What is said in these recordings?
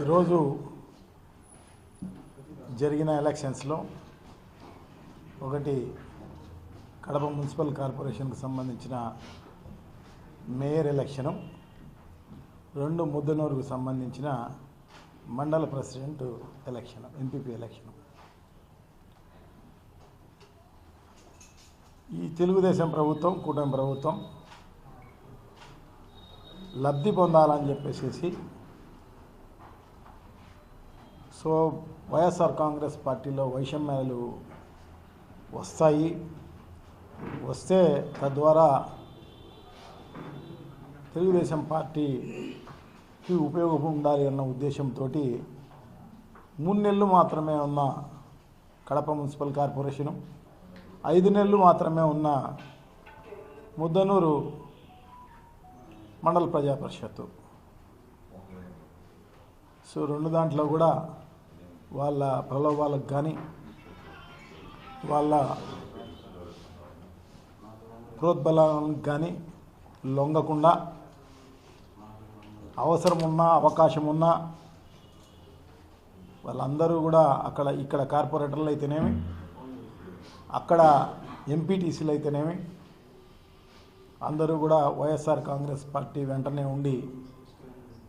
ఈరోజు జరిగిన ఎలక్షన్స్లో ఒకటి కడప మున్సిపల్ కార్పొరేషన్కి సంబంధించిన మేయర్ ఎలక్షను రెండు ముద్దనూరుకు సంబంధించిన మండల ప్రెసిడెంట్ ఎలక్షన్ ఎంపీపీ ఎలక్షన్. ఈ తెలుగుదేశం ప్రభుత్వం కూటమి ప్రభుత్వం లబ్ధి పొందాలని చెప్పేసి సో వైఎస్ఆర్ కాంగ్రెస్ పార్టీలో వైషమ్యాలు వస్తాయి. వస్తే తద్వారా తెలుగుదేశం పార్టీకి ఉపయోగం ఉండాలి అన్న ఉద్దేశంతో మూడు నెలలు మాత్రమే ఉన్న కడప మున్సిపల్ కార్పొరేషను ఐదు నెలలు మాత్రమే ఉన్న ముద్దనూరు మండల ప్రజా పరిషత్తు సో రెండు దాంట్లో కూడా వాళ్ళ ప్రలోభాలకు కానీ వాళ్ళ ప్రోద్బలానికి కానీ లొంగకుండా అవసరం ఉన్నా అవకాశం ఉన్నా వాళ్ళందరూ కూడా అక్కడ ఇక్కడ కార్పొరేటర్లు అయితేనేమి అక్కడ ఎంపీటీసీలు అయితేనేమి అందరూ కూడా వైఎస్ఆర్ కాంగ్రెస్ పార్టీ వెంటనే ఉండి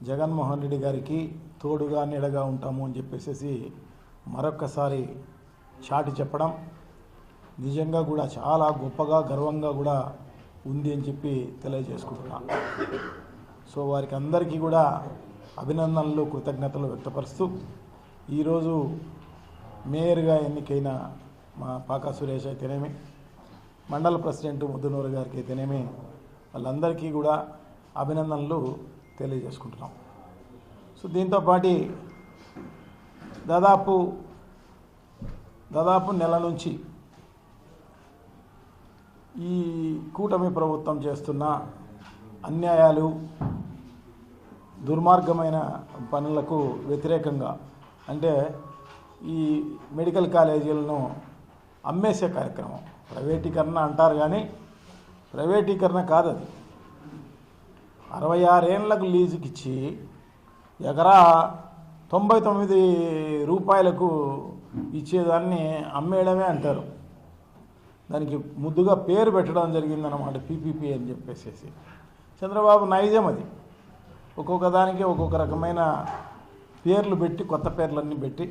జగన్మోహన్ రెడ్డి గారికి తోడుగా నీడగా ఉంటాము అని చెప్పేసి మరొక్కసారి చాటి చెప్పడం నిజంగా కూడా చాలా గొప్పగా గర్వంగా కూడా ఉంది అని చెప్పి తెలియజేసుకుంటున్నాను సో వారికి అందరికీ కూడా అభినందనలు కృతజ్ఞతలు వ్యక్తపరుస్తూ ఈరోజు మేయర్గా ఎన్నికైన మా పాకా సురేష్ అయితేనేమి మండల ప్రెసిడెంట్ ముద్దునూరు గారికి అయితేనేమి వాళ్ళందరికీ కూడా అభినందనలు తెలియజేసుకుంటున్నాం. సో దీంతో పాటి దాదాపు దాదాపు నెల నుంచి ఈ కూటమి ప్రభుత్వం చేస్తున్న అన్యాయాలు దుర్మార్గమైన పనులకు వ్యతిరేకంగా అంటే ఈ మెడికల్ కాలేజీలను అమ్మేసే కార్యక్రమం. ప్రైవేటీకరణ అంటారు కానీ ప్రైవేటీకరణ కాదు అది అరవై ఆరేళ్ళకు లీజుకి ఇచ్చి ఎకరా తొంభై తొమ్మిది రూపాయలకు ఇచ్చేదాన్ని అమ్మేయడమే అంటారు. దానికి ముద్దుగా పేరు పెట్టడం జరిగిందన్నమాట పీపీపీ అని చెప్పేసి చంద్రబాబు నైజం అది. ఒక్కొక్క దానికి ఒక్కొక్క రకమైన పేర్లు పెట్టి కొత్త పేర్లన్నీ పెట్టి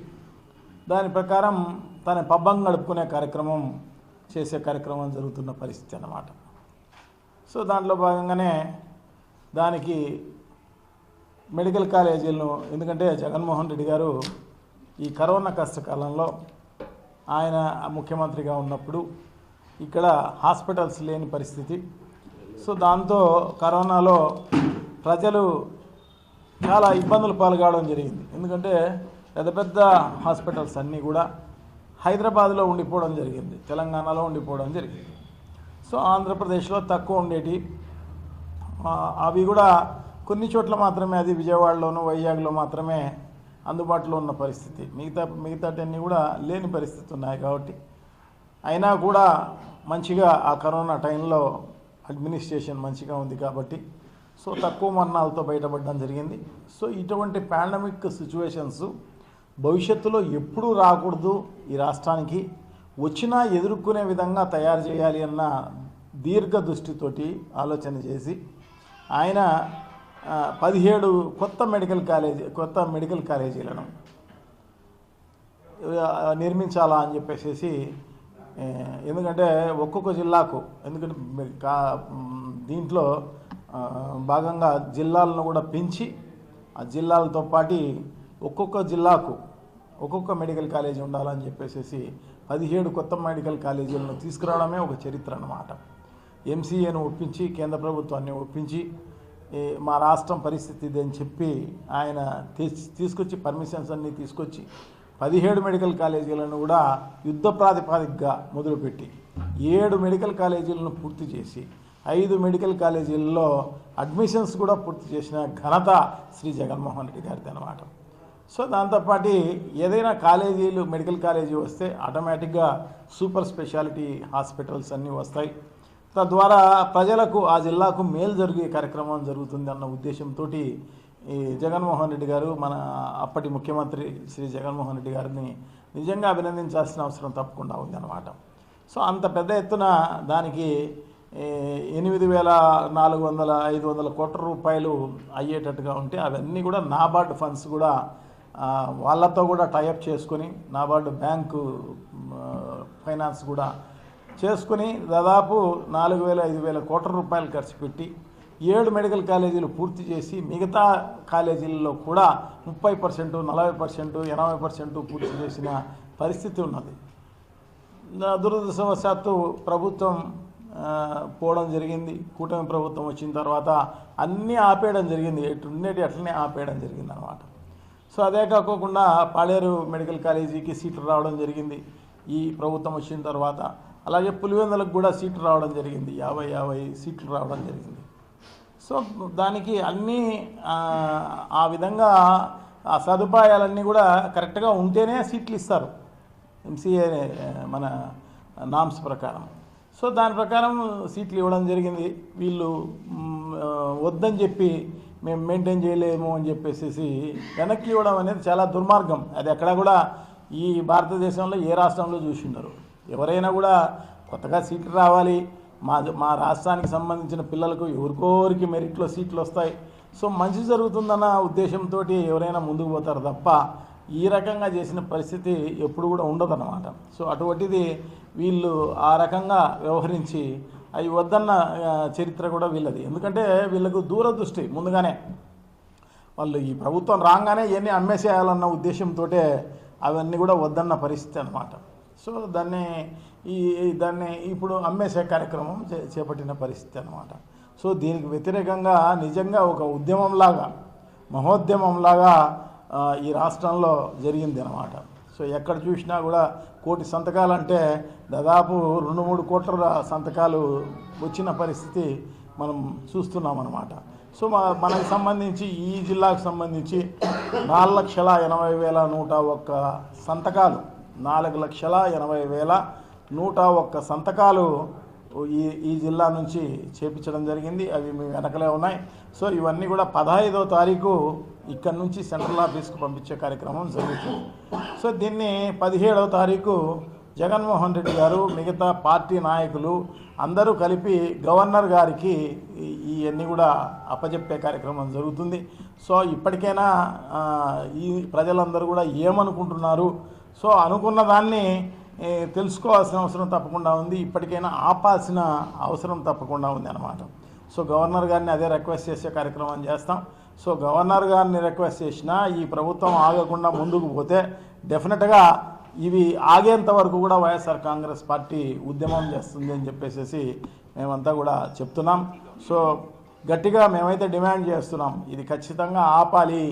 దాని ప్రకారం తన పబ్బం గడుపుకునే కార్యక్రమం చేసే కార్యక్రమం జరుగుతున్న పరిస్థితి అన్నమాట. సో దాంట్లో భాగంగానే దానికి మెడికల్ కాలేజీలను ఎందుకంటే జగన్మోహన్ రెడ్డి గారు ఈ కరోనా కష్టకాలంలో ఆయన ముఖ్యమంత్రిగా ఉన్నప్పుడు ఇక్కడ హాస్పిటల్స్ లేని పరిస్థితి. సో దాంతో కరోనాలో ప్రజలు చాలా ఇబ్బందులు పాల్గొనడం జరిగింది. ఎందుకంటే పెద్ద పెద్ద హాస్పిటల్స్ అన్నీ కూడా హైదరాబాద్లో ఉండిపోవడం జరిగింది. తెలంగాణలో ఉండిపోవడం జరిగింది. సో ఆంధ్రప్రదేశ్లో తక్కువ ఉండేటి. అవి కూడా కొన్ని చోట్ల మాత్రమే అది విజయవాడలోను వైజాగ్లో మాత్రమే అందుబాటులో ఉన్న పరిస్థితి. మిగతా మిగతాటన్నీ కూడా లేని పరిస్థితి ఉన్నాయి కాబట్టి. అయినా కూడా మంచిగా ఆ కరోనా టైంలో అడ్మినిస్ట్రేషన్ మంచిగా ఉంది కాబట్టి సో తక్కువ మరణాలతో బయటపడడం జరిగింది. సో ఇటువంటి పాండమిక్ సిచ్యువేషన్స్ భవిష్యత్తులో ఎప్పుడూ రాకూడదు ఈ రాష్ట్రానికి. వచ్చినా ఎదుర్కొనే విధంగా తయారు చేయాలి అన్న దీర్ఘ దృష్టితోటి ఆలోచన చేసి ఆయన పదిహేడు కొత్త మెడికల్ కాలేజీ కొత్త మెడికల్ కాలేజీలను నిర్మించాలా అని చెప్పేసి ఎందుకంటే ఒక్కొక్క జిల్లాకు ఎందుకంటే దీంట్లో భాగంగా జిల్లాలను కూడా పెంచి ఆ జిల్లాలతో పాటి ఒక్కొక్క జిల్లాకు ఒక్కొక్క మెడికల్ కాలేజీ ఉండాలని చెప్పేసి పదిహేడు కొత్త మెడికల్ కాలేజీలను తీసుకురావడమే ఒక చరిత్ర అన్నమాట. ఎంసీఏను ఒప్పించి కేంద్ర ప్రభుత్వాన్ని ఒప్పించి మా రాష్ట్రం పరిస్థితి ఇది అని చెప్పి ఆయన తీసుకొచ్చి పర్మిషన్స్ అన్నీ తీసుకొచ్చి పదిహేడు మెడికల్ కాలేజీలను కూడా యుద్ధ ప్రాతిపాదికగా మొదలుపెట్టి ఏడు మెడికల్ కాలేజీలను పూర్తి చేసి ఐదు మెడికల్ కాలేజీల్లో అడ్మిషన్స్ కూడా పూర్తి చేసిన ఘనత శ్రీ జగన్మోహన్ రెడ్డి గారిది అనమాట సో దాంతోపాటు ఏదైనా కాలేజీలు మెడికల్ కాలేజీ వస్తే ఆటోమేటిక్గా సూపర్ స్పెషాలిటీ హాస్పిటల్స్ అన్నీ వస్తాయి. తద్వారా ప్రజలకు ఆ జిల్లాకు మేలు జరిగే కార్యక్రమం జరుగుతుంది అన్న ఉద్దేశంతో ఈ జగన్మోహన్ రెడ్డి గారు మన అప్పటి ముఖ్యమంత్రి శ్రీ జగన్మోహన్ రెడ్డి గారిని నిజంగా అభినందించాల్సిన అవసరం తప్పకుండా ఉందన్నమాట. సో అంత పెద్ద ఎత్తున దానికి ఎనిమిది వేల నాలుగు వందల ఐదు వందల కోట్ల రూపాయలు అయ్యేటట్టుగా ఉంటే అవన్నీ కూడా నాబార్డ్ ఫండ్స్ కూడా వాళ్ళతో కూడా టైఅప్ చేసుకొని నాబార్డు బ్యాంకు ఫైనాన్స్ కూడా చేసుకుని దాదాపు నాలుగు వేల ఐదు వేల కోట్ల రూపాయలు ఖర్చు పెట్టి ఏడు మెడికల్ కాలేజీలు పూర్తి చేసి మిగతా కాలేజీల్లో కూడా ముప్పై పర్సెంట్ నలభై పర్సెంట్ ఎనభై పర్సెంట్ పూర్తి చేసిన పరిస్థితి ఉన్నది. దురదృష్టవశాత్తు ప్రభుత్వం పోవడం జరిగింది. కూటమి ప్రభుత్వం వచ్చిన తర్వాత అన్నీ ఆపేయడం జరిగింది. ఎటు ఉండేటి అట్లనే ఆపేయడం జరిగింది అనమాట సో అదే కాకోకుండా పాడేరు మెడికల్ కాలేజీకి సీట్లు రావడం జరిగింది. ఈ ప్రభుత్వం వచ్చిన తర్వాత అలాగే పులివెందులకు కూడా సీట్లు రావడం జరిగింది. యాభై యాభై సీట్లు రావడం జరిగింది. సో దానికి అన్నీ ఆ, విధంగా ఆ సదుపాయాలన్నీ కూడా కరెక్ట్గా ఉంటేనే సీట్లు ఇస్తారు. ఎంసీఏ మన నామ్స్ ప్రకారం. సో దాని ప్రకారం సీట్లు ఇవ్వడం జరిగింది. వీళ్ళు వద్దని చెప్పి మేము మెయింటైన్ చేయలేము అని చెప్పేసి వెనక్కి ఇవ్వడం అనేది చాలా దుర్మార్గం. అది ఎక్కడ కూడా ఈ భారతదేశంలో ఏ రాష్ట్రంలో చూసిండరు ఎవరైనా కూడా కొత్తగా సీట్లు రావాలి. మా మా రాష్ట్రానికి సంబంధించిన పిల్లలకు ఎవరికోరికి మెరిట్లో సీట్లు వస్తాయి. సో మంచి జరుగుతుందన్న ఉద్దేశంతో ఎవరైనా ముందుకు పోతారు తప్ప ఈ రకంగా చేసిన పరిస్థితి ఎప్పుడు కూడా ఉండదన్నమాట. సో అటువంటిది వీళ్ళు ఆ రకంగా వ్యవహరించి అవి వద్దన్న చరిత్ర కూడా వీళ్ళది. ఎందుకంటే వీళ్ళకు దూరదృష్టి ముందుగానే. వాళ్ళు ఈ ప్రభుత్వం రాగానే ఇవన్నీ అమ్మేసేయాలన్న ఉద్దేశంతో అవన్నీ కూడా వద్దన్న పరిస్థితి అనమాట సో దాన్ని ఈ దాన్ని ఇప్పుడు అమ్మేసే కార్యక్రమం చే- చేపట్టిన పరిస్థితి అనమాట సో దీనికి వ్యతిరేకంగా నిజంగా ఒక ఉద్యమంలాగా మహోద్యమంలాగా ఈ రాష్ట్రంలో జరిగింది అనమాట సో ఎక్కడ చూసినా కూడా కోటి సంతకాలు అంటే దాదాపు రెండు మూడు కోట్ల సంతకాలు వచ్చిన పరిస్థితి మనం చూస్తున్నాం అనమాట సో మా మనకు సంబంధించి ఈ జిల్లాకు సంబంధించి నాలుగు లక్షల ఎనభై వేల నూట ఒక్క సంతకాలు నాలుగు లక్షల ఎనభై వేల నూట ఒక్క సంతకాలు ఈ ఈ జిల్లా నుంచి చేపించడం జరిగింది. అవి మీ వెనకలే ఉన్నాయి. సో ఇవన్నీ కూడా పదహైదో తారీఖు ఇక్కడ నుంచి సెంట్రల్ ఆఫీస్కు పంపించే కార్యక్రమం జరుగుతుంది. సో దీన్ని పదిహేడవ తారీఖు జగన్మోహన్ రెడ్డి గారు మిగతా పార్టీ నాయకులు అందరూ కలిపి గవర్నర్ గారికి ఇవన్నీ కూడా అప్పజెప్పే కార్యక్రమం జరుగుతుంది. సో ఇప్పటికైనా ఈ ప్రజలందరూ కూడా ఏమనుకుంటున్నారు? సో అనుకున్న దాన్ని తెలుసుకోవాల్సిన అవసరం తప్పకుండా ఉంది. ఇప్పటికైనా ఆపాల్సిన అవసరం తప్పకుండా ఉంది అనమాట సో గవర్నర్ గారిని అదే రిక్వెస్ట్ చేసే కార్యక్రమం చేస్తాం. సో గవర్నర్ గారిని రిక్వెస్ట్ చేసినా ఈ ప్రభుత్వం ఆగకుండా ముందుకు పోతే డెఫినెట్గా ఇవి ఆగేంత వరకు కూడా వైఎస్ఆర్ కాంగ్రెస్ పార్టీ ఉద్యమం చేస్తుంది అని చెప్పేసి మేమంతా కూడా చెప్తున్నాం. సో గట్టిగా మేమైతే డిమాండ్ చేస్తున్నాం. ఇది ఖచ్చితంగా ఆపాలి.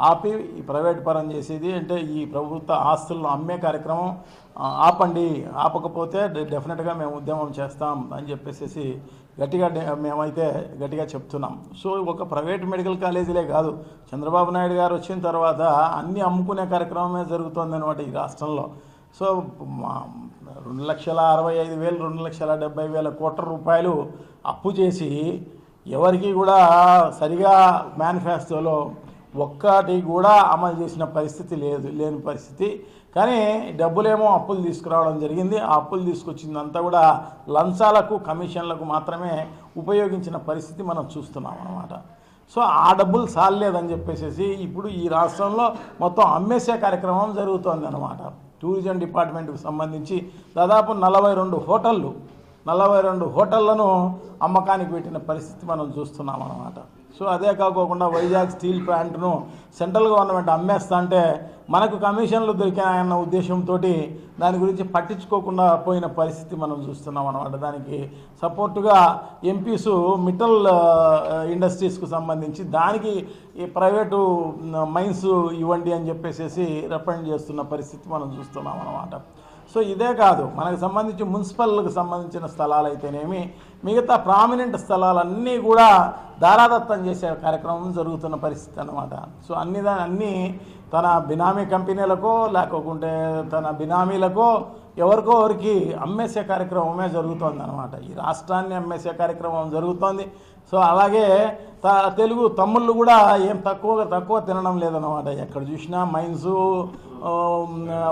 ఆపి ఈ ప్రైవేట్ పరం చేసేది అంటే ఈ ప్రభుత్వ ఆస్తులను అమ్మే కార్యక్రమం ఆపండి ఆపకపోతే డె- డెఫినెట్గా మేము ఉద్యమం చేస్తాం అని చెప్పేసి గట్టిగా డే- మేమైతే గట్టిగా చెప్తున్నాం. సో ఒక ప్రైవేట్ మెడికల్ కాలేజీలే కాదు. చంద్రబాబు నాయుడు గారు వచ్చిన తర్వాత అన్నీ అమ్ముకునే కార్యక్రమమే జరుగుతుంది అనమాట ఈ రాష్ట్రంలో. సో మా రెండు లక్షల అరవై ఐదు వేలు రెండు లక్షల డెబ్బై వేల కోట్ల రూపాయలు అప్పు చేసి ఎవరికి కూడా సరిగా మేనిఫెస్టోలో ఒక్కటి కూడా అమలు చేసిన పరిస్థితి లేదు లేని పరిస్థితి. కానీ డబ్బులేమో అప్పులు తీసుకురావడం జరిగింది. ఆ అప్పులు తీసుకొచ్చిందంతా కూడా లంచాలకు కమిషన్లకు మాత్రమే ఉపయోగించిన పరిస్థితి మనం చూస్తున్నాం అన్నమాట. సో ఆ డబ్బులు సాలలేదని చెప్పేసి ఇప్పుడు ఈ రాష్ట్రంలో మొత్తం అమ్మేసే కార్యక్రమం జరుగుతోంది అనమాట టూరిజం డిపార్ట్మెంట్కి సంబంధించి దాదాపు నలభై రెండు హోటళ్ళు నలభై రెండు హోటళ్ళను అమ్మకానికి పెట్టిన పరిస్థితి మనం చూస్తున్నాం అన్నమాట. సో అదే కాకోకుండా వైజాగ్ స్టీల్ ప్లాంట్ను సెంట్రల్ గవర్నమెంట్ అమ్మేస్తా అంటే మనకు కమిషన్లు దొరికాయన్న ఉద్దేశంతో దాని గురించి పట్టించుకోకుండా పోయిన పరిస్థితి మనం చూస్తున్నాం అనమాట దానికి సపోర్టుగా ఎంపీసు మిటల్ ఇండస్ట్రీస్కు సంబంధించి దానికి ఈ ప్రైవేటు మైన్స్ ఇవ్వండి అని చెప్పేసి రిప్రజెంట్ చేస్తున్న పరిస్థితి మనం చూస్తున్నాం అనమాట సో ఇదే కాదు మనకు సంబంధించి మున్సిపల్కి సంబంధించిన స్థలాలు అయితేనేమి మిగతా ప్రామినెంట్ స్థలాలన్నీ కూడా దారాదత్తం చేసే కార్యక్రమం జరుగుతున్న పరిస్థితి అనమాట సో అన్ని అన్నీ తన బినామీ కంపెనీలకో లేకుంటే తన బినామీలకో ఎవరికో ఎవరికి అమ్మేసే కార్యక్రమమే జరుగుతోంది అనమాట ఈ రాష్ట్రాన్ని అమ్మేసే కార్యక్రమం జరుగుతోంది. సో అలాగే త- తెలుగు తమ్ముళ్ళు కూడా ఏం తక్కువగా తక్కువ తినడం లేదన్నమాట. ఎక్కడ చూసినా మైన్స్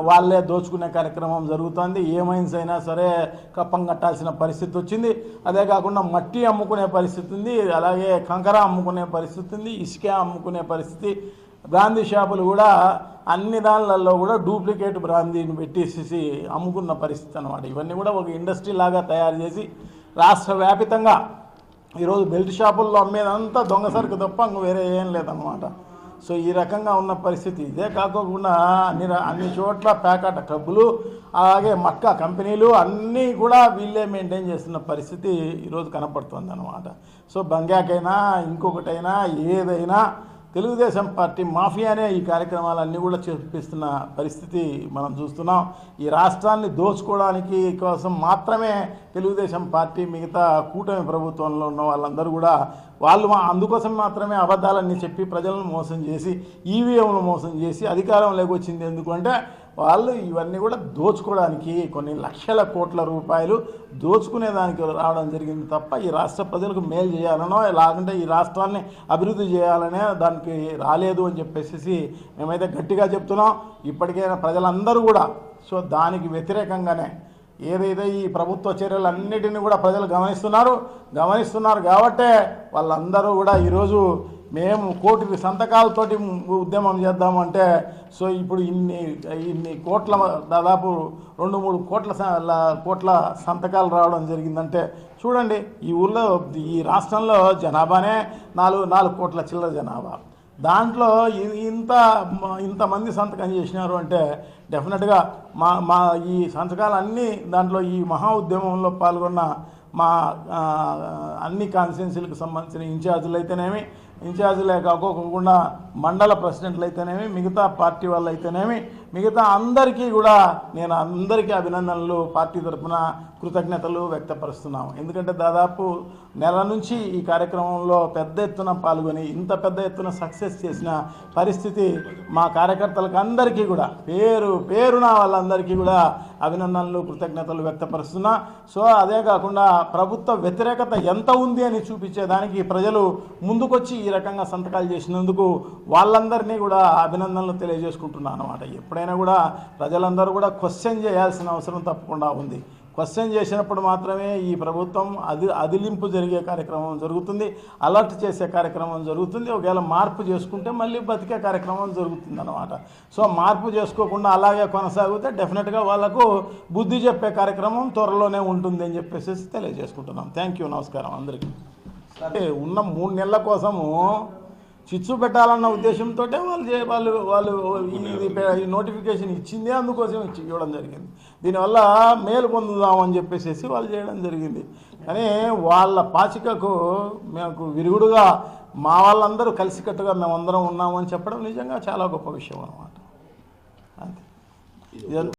వాళ్ళే దోచుకునే కార్యక్రమం జరుగుతుంది. ఏ మైన్స్ అయినా సరే కప్పం కట్టాల్సిన పరిస్థితి వచ్చింది. అదే కాకుండా మట్టి అమ్ముకునే పరిస్థితి ఉంది. అలాగే కంకర అమ్ముకునే పరిస్థితి ఉంది. ఇసుక అమ్ముకునే పరిస్థితి. బ్రాందీ షాపులు కూడా అన్ని దానిలలో కూడా డూప్లికేట్ బ్రాందీని పెట్టేసేసి అమ్ముకున్న పరిస్థితి అనమాట ఇవన్నీ కూడా ఒక ఇండస్ట్రీ లాగా తయారు చేసి రాష్ట్ర వ్యాపితంగా ఈరోజు బెల్ట్ షాపుల్లో అమ్మేదంతా దొంగ సరుకు తప్ప ఇంక వేరే ఏం లేదన్నమాట. సో ఈ రకంగా ఉన్న పరిస్థితి ఇదే కాకోకుండా అన్ని అన్ని చోట్ల ప్యాకెట్ క్లబ్బులు అలాగే మక్క కంపెనీలు అన్నీ కూడా వీళ్ళే మెయింటైన్ చేస్తున్న పరిస్థితి ఈరోజు కనపడుతుంది అనమాట సో బంగాకైనా ఇంకొకటైనా ఏదైనా తెలుగుదేశం పార్టీ మాఫియానే ఈ కార్యక్రమాలన్నీ కూడా చేపిస్తున్న పరిస్థితి మనం చూస్తున్నాం. ఈ రాష్ట్రాన్ని దోచుకోవడానికి కోసం మాత్రమే తెలుగుదేశం పార్టీ మిగతా కూటమి ప్రభుత్వంలో ఉన్న వాళ్ళందరూ కూడా వాళ్ళు మా అందుకోసం మాత్రమే అబద్ధాలన్నీ చెప్పి ప్రజలను మోసం చేసి ఈవీఎంలు మోసం చేసి అధికారం వచ్చింది ఎందుకంటే వాళ్ళు ఇవన్నీ కూడా దోచుకోవడానికి కొన్ని లక్షల కోట్ల రూపాయలు దోచుకునేదానికి రావడం జరిగింది తప్ప ఈ రాష్ట్ర ప్రజలకు మేలు చేయాలనో లేకుంటే ఈ రాష్ట్రాన్ని అభివృద్ధి చేయాలనే దానికి రాలేదు అని చెప్పేసి మేమైతే గట్టిగా చెప్తున్నాం. ఇప్పటికైనా ప్రజలందరూ కూడా సో దానికి వ్యతిరేకంగానే ఏదైతే ఈ ప్రభుత్వ చర్యలన్నిటిని కూడా ప్రజలు గమనిస్తున్నారు గమనిస్తున్నారు కాబట్టే వాళ్ళందరూ కూడా ఈరోజు మేము కోటి సంతకాలతోటి ఉద్యమం చేద్దామంటే సో ఇప్పుడు ఇన్ని ఇన్ని కోట్ల దాదాపు రెండు మూడు కోట్ల కోట్ల సంతకాలు రావడం జరిగిందంటే చూడండి ఈ ఊళ్ళో ఈ రాష్ట్రంలో జనాభానే నాలుగు నాలుగు కోట్ల చిల్లర జనాభా. దాంట్లో ఇంత ఇంతమంది సంతకం చేసినారు అంటే డెఫినెట్గా మా మా ఈ సంతకాలన్నీ దాంట్లో ఈ మహా ఉద్యమంలో పాల్గొన్న మా అన్ని కాన్స్టిట్యున్సీలకు సంబంధించిన ఇన్ఛార్జీలు అయితేనేమి ఇన్ఛార్జీలే కాకోకుండా మండల ప్రెసిడెంట్లు అయితేనేమి మిగతా పార్టీ వాళ్ళు అయితేనేమి మిగతా అందరికీ కూడా నేను అందరికీ అభినందనలు పార్టీ తరఫున కృతజ్ఞతలు వ్యక్తపరుస్తున్నాం ఎందుకంటే దాదాపు నెల నుంచి ఈ కార్యక్రమంలో పెద్ద ఎత్తున పాల్గొని ఇంత పెద్ద ఎత్తున సక్సెస్ చేసిన పరిస్థితి మా కార్యకర్తలకు అందరికీ కూడా పేరు పేరున వాళ్ళందరికీ కూడా అభినందనలు కృతజ్ఞతలు వ్యక్తపరుస్తున్నా. సో అదే కాకుండా ప్రభుత్వ వ్యతిరేకత ఎంత ఉంది అని చూపించేదానికి ప్రజలు ముందుకొచ్చి ఈ రకంగా సంతకాలు చేసినందుకు వాళ్ళందరినీ కూడా అభినందనలు తెలియజేసుకుంటున్నాను అనమాట ఎప్పుడైనా కూడా ప్రజలందరూ కూడా క్వశ్చన్ చేయాల్సిన అవసరం తప్పకుండా ఉంది. క్వశ్చన్ చేసినప్పుడు మాత్రమే ఈ ప్రభుత్వం అది అదిలింపు జరిగే కార్యక్రమం జరుగుతుంది అలర్ట్ చేసే కార్యక్రమం జరుగుతుంది ఒకవేళ మార్పు చేసుకుంటే మళ్ళీ బతికే కార్యక్రమం జరుగుతుంది అనమాట సో మార్పు చేసుకోకుండా అలాగే కొనసాగితే డెఫినెట్గా వాళ్ళకు బుద్ధి చెప్పే కార్యక్రమం త్వరలోనే ఉంటుంది అని చెప్పేసి తెలియజేసుకుంటున్నాం. థ్యాంక్ యూ నమస్కారం అందరికీ. సరే ఉన్న మూడు నెలల కోసము చిచ్చు పెట్టాలన్న ఉద్దేశంతో వాళ్ళు వాళ్ళు వాళ్ళు ఇది ఈ నోటిఫికేషన్ ఇచ్చిందే అందుకోసం ఇచ్చి ఇవ్వడం జరిగింది. దీనివల్ల మేలు పొందుదామని చెప్పేసి వాళ్ళు చేయడం జరిగింది. కానీ వాళ్ళ పాచికకు మేము విరుగుడుగా మా వాళ్ళందరూ కలిసికట్టుగా మేమందరం ఉన్నామని చెప్పడం నిజంగా చాలా గొప్ప విషయం అనమాట అంతే.